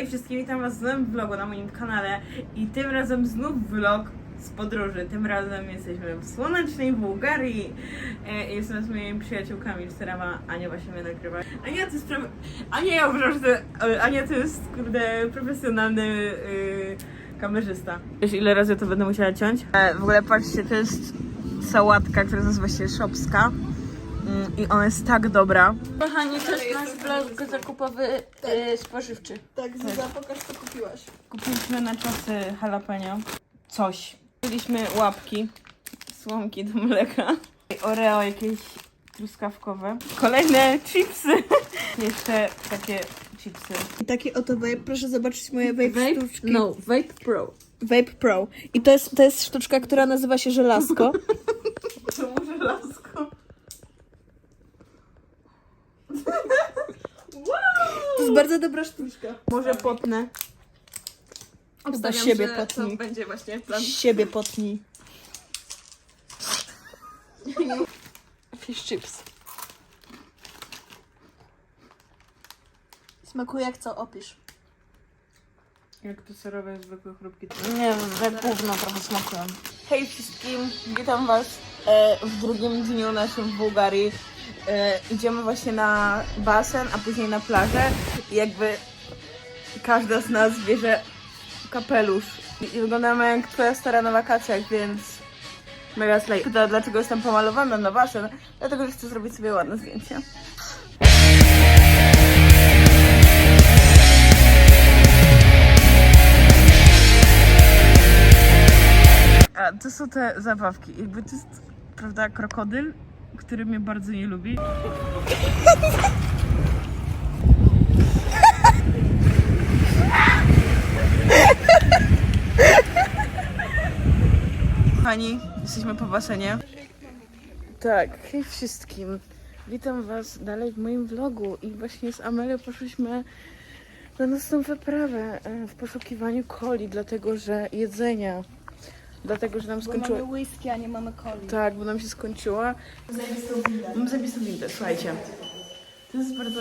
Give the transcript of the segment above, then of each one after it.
Hej wszystkim, witam was w nowym vlogu na moim kanale i tym razem znów vlog z podróży. Tym razem jesteśmy w słonecznej Bułgarii. E, jestem z moimi przyjaciółkami, którymi Ania właśnie mnie nagrywa. Ania to jest. Ania ja uważam, że to, Ania to jest kurde profesjonalny y, kamerzysta. Wiesz ile razy to będę musiała ciąć? E, w ogóle patrzcie, to jest sałatka, która nazywa się szopska. Mm, I ona jest tak dobra. Kochani, to jest nasz vlog zakupowy y, spożywczy. Tak, Zuza, pokaż co kupiłaś. Kupiliśmy na czasy jalapeno. Coś. Kupiliśmy łapki, słomki do mleka. Oreo jakieś truskawkowe. Kolejne chipsy. Jeszcze takie chipsy. I taki oto vape, proszę zobaczyć moje vape, sztuczki. No, Vape Pro. Vape Pro. I to jest, to jest sztuczka, która nazywa się żelazko. To może lasko. To jest bardzo dobra sztuczka. Może potnę. Chyba siebie że potnij. To będzie właśnie plan. Siebie potnij. Fish chips. Smakuje jak co, opisz. Jak to serowe zwykłe chrupki. Nie wiem, jak gówno trochę smakują. Hej wszystkim, witam was e, w drugim dniu naszym w Bułgarii. E, idziemy właśnie na basen, a później na plażę i jakby każda z nas bierze kapelusz. I wyglądamy jak twoja stara na wakacjach, więc mega slay. Pyta, dlaczego jestem pomalowana na basen? Dlatego, że chcę zrobić sobie ładne zdjęcie. A to są te zabawki. Jakby to jest, prawda, krokodyl, który mnie bardzo nie lubi. Kochani, jesteśmy po basenie. Tak, hej wszystkim. Witam was dalej w moim vlogu i właśnie z Amelią poszliśmy na nocną wyprawę e, w poszukiwaniu coli, dlatego że jedzenia. Dlatego, że nam skończyło. Mamy whisky, a nie mamy coli. Tak, bo nam się skończyła. Mam zajebistą windę, słuchajcie. To jest bardzo...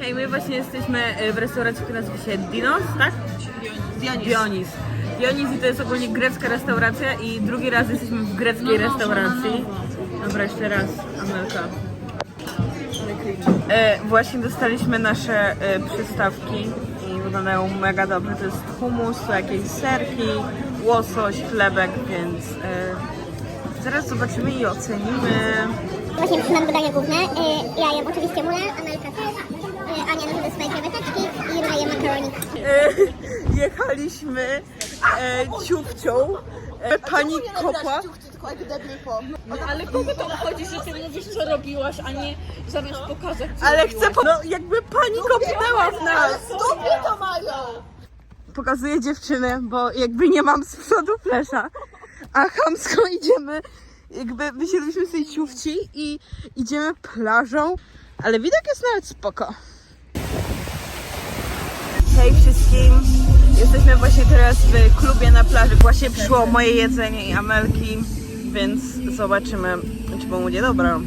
Hej, my właśnie jesteśmy e, w restauracji, która nazywa się Dinos, tak? Dionis. Dionis. Dionis i to jest ogólnie grecka restauracja i drugi raz jesteśmy w greckiej restauracji. Dobra, jeszcze raz, Amelka. E, właśnie dostaliśmy nasze e, przystawki i wyglądają mega dobrze. To jest hummus, to jakieś serki, łosoś, chlebek, więc e, zaraz zobaczymy i ocenimy. Właśnie mamy dania główne. Y, Ja jem oczywiście mulę, Amelka też. Y, Ania nazywa swoje kreweteczki i Juna je makaronik. E, jechaliśmy e, ciupcią. E, pani kopła. Ale kogo to obchodzi, że ty mówisz, co robiłaś, a nie zamiast pokazać, co Ale chcę, po... no jakby pani kopnęła w nas. to mają! Pokazuję dziewczynę, bo jakby nie mam z przodu flesza, a chamsko idziemy, jakby wysiedliśmy z tej ciufci i idziemy plażą, ale widok jest nawet spoko. Hej wszystkim, jesteśmy właśnie teraz w klubie na plaży, właśnie przyszło moje jedzenie i Amelki, więc zobaczymy, czy będzie dobra.